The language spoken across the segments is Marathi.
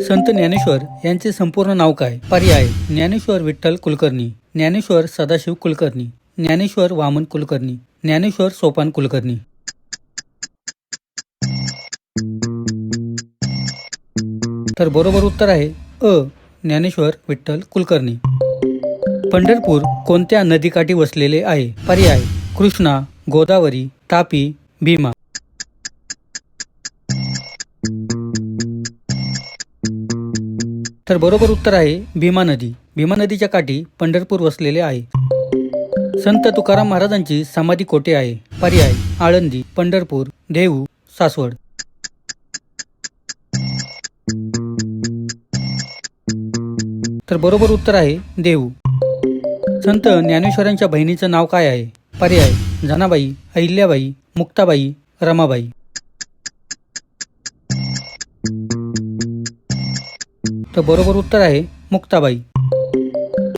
संत ज्ञानेश्वर यांचे संपूर्ण नाव काय? पर्याय ज्ञानेश्वर विठ्ठल कुलकर्णी ज्ञानेश्वर सदाशिव कुलकर्णी ज्ञानेश्वर वामन कुलकर्णी ज्ञानेश्वर सोपान कुलकर्णी. तर बरोबर उत्तर आहे अ ज्ञानेश्वर विठ्ठल कुलकर्णी. पंढरपूर कोणत्या नदीकाठी वसलेले आहे? पर्याय कृष्णा गोदावरी तापी भीमा. तर बरोबर उत्तर आहे भीमा नदी. भीमा नदीच्या काठी पंढरपूर वसलेले आहे. संत तुकाराम महाराजांची समाधी कोठे आहे? पर्याय आळंदी पंढरपूर देहू सासवड. तर बरोबर उत्तर आहे देहू संत ज्ञानेश्वरांच्या बहिणीचं नाव काय आहे? पर्याय जनाबाई अहिल्याबाई मुक्ताबाई रमाबाई. तर बरोबर उत्तर आहे मुक्ताबाई.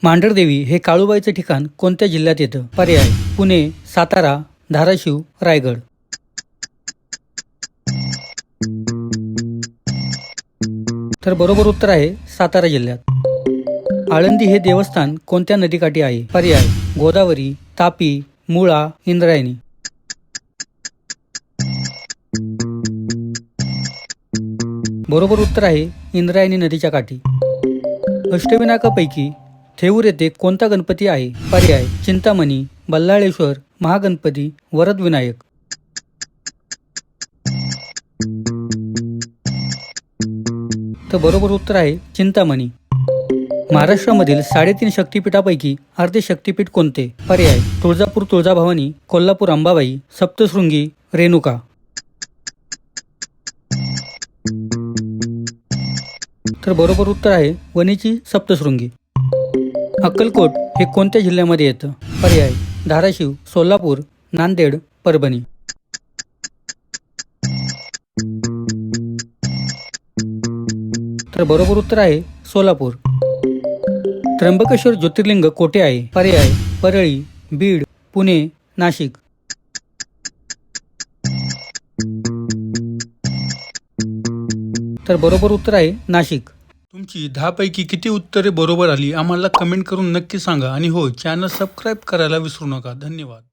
मांढरदेवी हे काळूबाईचं ठिकाण कोणत्या जिल्ह्यात येतं? पर्याय पुणे सातारा धाराशिव रायगड. तर बरोबर उत्तर आहे सातारा जिल्ह्यात. आळंदी हे देवस्थान कोणत्या नदीकाठी आहे? पर्याय गोदावरी तापी मुळा इंद्रायणी. बरोबर उत्तर आहे इंद्रायणी नदीच्या काठी. अष्टविनायकापैकी थेऊर येथे कोणता गणपती आहे? पर्याय चिंतामणी बल्लाळेश्वर महागणपती वरद विनायक तर बरोबर उत्तर आहे चिंतामणी. महाराष्ट्रामधील साडेतीन शक्तिपीठापैकी अर्धे शक्तिपीठ कोणते? पर्याय तुळजापूर तुळजाभवानी कोल्हापूर अंबाबाई सप्तशृंगी रेणुका. तर बरोबर उत्तर आहे वणीची सप्तशृंगी. अक्कलकोट हे कोणत्या जिल्ह्यामध्ये येतं? पर्याय धाराशिव सोलापूर नांदेड परभणी. तर बरोबर उत्तर आहे सोलापूर. त्र्यंबकेश्वर ज्योतिर्लिंग कोठे आहे? पर्याय परळी बीड पुणे नाशिक. तर बरोबर उत्तर आहे नाशिक. तुमची दहापैकी किती उत्तरे बरोबर आली आम्हाला कमेंट करून नक्की सांगा. आणि हो चॅनल सबस्क्राईब करायला विसरू नका. धन्यवाद.